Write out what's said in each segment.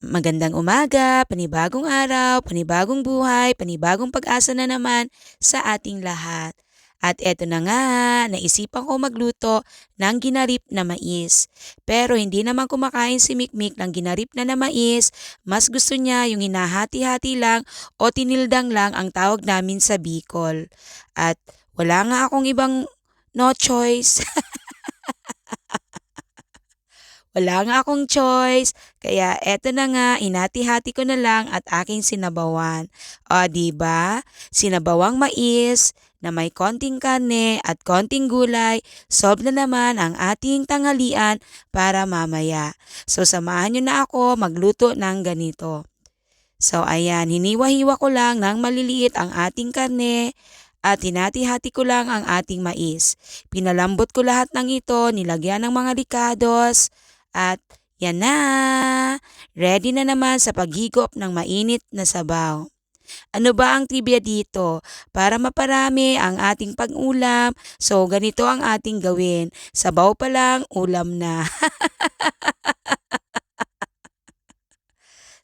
Magandang umaga, panibagong araw, panibagong buhay, panibagong pag-asa na naman sa ating lahat. At eto na nga, naisipan ko magluto ng ginarip na mais. Pero hindi naman kumakain si Mikmik ng ginarip na na mais. Mas gusto niya yung hinahati-hati lang o tinildang lang ang tawag namin sa Bicol. At wala nga akong ibang no choice. Wala nga akong choice, kaya eto na nga, hinati-hati ko na lang at aking sinabawan. O, ba? Sinabawang mais na may konting karne at konting gulay, solve na naman ang ating tanghalian para mamaya. So, samahan nyo na ako magluto ng ganito. So, ayan, hiniwa-hiwa ko lang ng maliliit ang ating karne at hinati-hati ko lang ang ating mais. Pinalambot ko lahat ng ito, nilagyan ng mga rikados, at yan na! Ready na naman sa paghigop ng mainit na sabaw. Ano ba ang trivia dito? Para maparami ang ating pag-ulam, so ganito ang ating gawin. Sabaw pa lang, ulam na.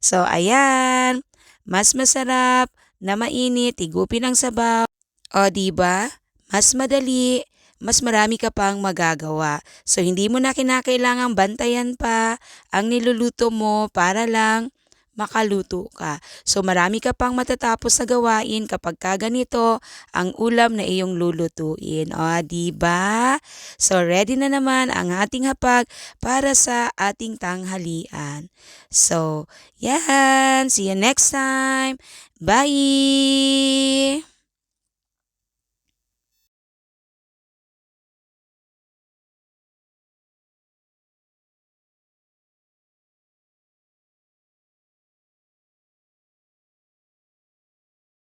so ayan, mas masarap na mainit, higupin ang sabaw. O ba? Mas madali, mas marami ka pang magagawa. So, hindi mo na kinakailangang bantayan pa ang niluluto mo para lang makaluto ka. So, marami ka pang matatapos sa gawain kapag ka ganito ang ulam na iyong lulutuin. O, ba? So, ready na naman ang ating hapag para sa ating tanghalian. So, yan. See you next time. Bye!